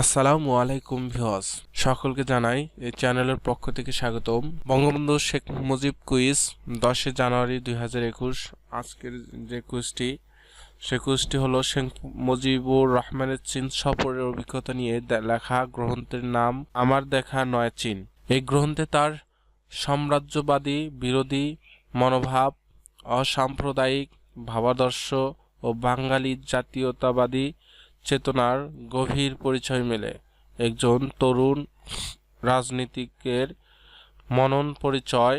আসসালামু আলাইকুম ভিউয়ার্স। সকলকে জানাই এই চ্যানেলের পক্ষ থেকে স্বাগতম। বঙ্গবন্ধু শেখ মুজিব কুইজ দশই জানুয়ারি দুই হাজার একুশ। আজকের যে কুইজটি, সে কুইজটি হলো শেখ মুজিবুর রহমানের চীন সফরের অভিজ্ঞতা নিয়ে লেখা গ্রন্থের নাম আমার দেখা নয় চীন। এই গ্রন্থে তার সাম্রাজ্যবাদী, বিরোধী মনোভাব, অসাম্প্রদায়িক, ভাবাদর্শ ও বাঙালি জাতীয়তাবাদী চেতনার গভীর পরিচয় মেলে। একজন তরুণ রাজনীতিকের মনন পরিচয়,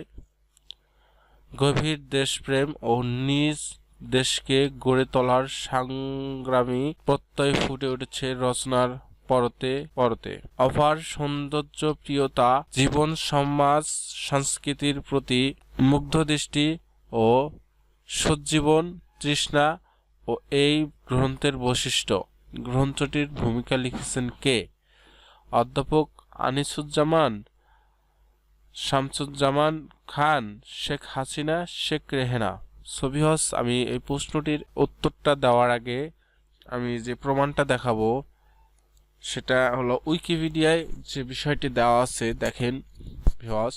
গভীর দেশপ্রেম ও নিজ দেশকে গড়ে তোলার সংগ্রামী প্রত্যয় ফুটে উঠেছে রচনার পরতে পরতে। অপার সৌন্দর্য প্রিয়তা জীবন, সমাজ, সংস্কৃতির প্রতি মুগ্ধ দৃষ্টি ও সজ্জীবন তৃষ্ণা ও এই গ্রন্থের বৈশিষ্ট্য। গ্রন্থটির ভূমিকা লিখেছেন কে? অধ্যাপক আনিসুজ্জামান, শামসুজ্জামান খান, শেখ হাসিনা, শেখ রেহেনা। সবিহস আমি এই প্রশ্নটির উত্তরটা দেওয়ার আগে আমি যে প্রমাণটা দেখাবো, সেটা হলো উইকিপিডিয়ায় যে বিষয়টি দেওয়া আছে, দেখেন ভিওস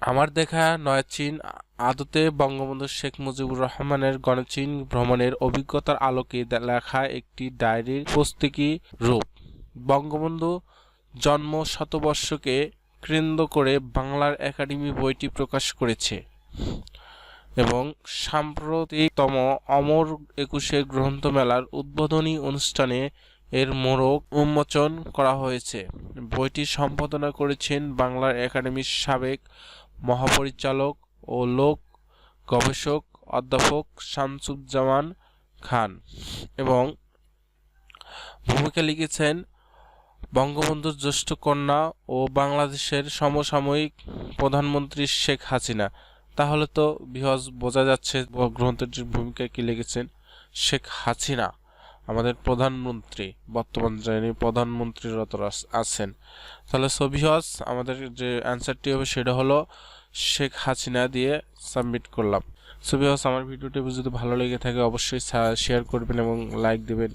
আমার দেখা নয় চীন আদতে বঙ্গবন্ধু শেখ মুজিবুর রহমানের গণচীন ভ্রমণের অভিজ্ঞতার আলোকে লেখা একটি ডায়েরির পুস্তিকি রূপ। বঙ্গবন্ধু জন্ম শতবর্ষকে কেন্দ্র করে বাংলার একাডেমি বইটি প্রকাশ করেছে এবং সাম্প্রতিকতম অমর একুশে গ্রন্থমেলার উদ্বোধনী অনুষ্ঠানে এর মোড়ক উন্মোচন করা হয়েছে। বইটি সম্পাদনা করেছেন বাংলার একাডেমির সাবেক মহাপরিচালক ও লোক গবেষক অধ্যাপক শামসুজ্জামান খান এবং ভূমিকা লিখেছেন বঙ্গবন্ধুর জ্যেষ্ঠ কন্যা ও বাংলাদেশের সমসাময়িক প্রধানমন্ত্রী শেখ হাসিনা। তাহলে তো বিহজ বোঝা যাচ্ছে গ্রন্থটির ভূমিকা কি লিখেছেন শেখ হাসিনা। আমাদের প্রধানমন্ত্রী, বর্তমান যিনি প্রধানমন্ত্রীরত আছেন। তাহলে সবিহজ আমাদের যে অ্যান্সারটি হবে সেটা হলো শেখ হাসিনা দিয়ে সাবমিট করলাম। সবিহজ আমার ভিডিওটি যদি ভালো লেগে থাকে অবশ্যই শেয়ার করবেন এবং লাইক দেবেন।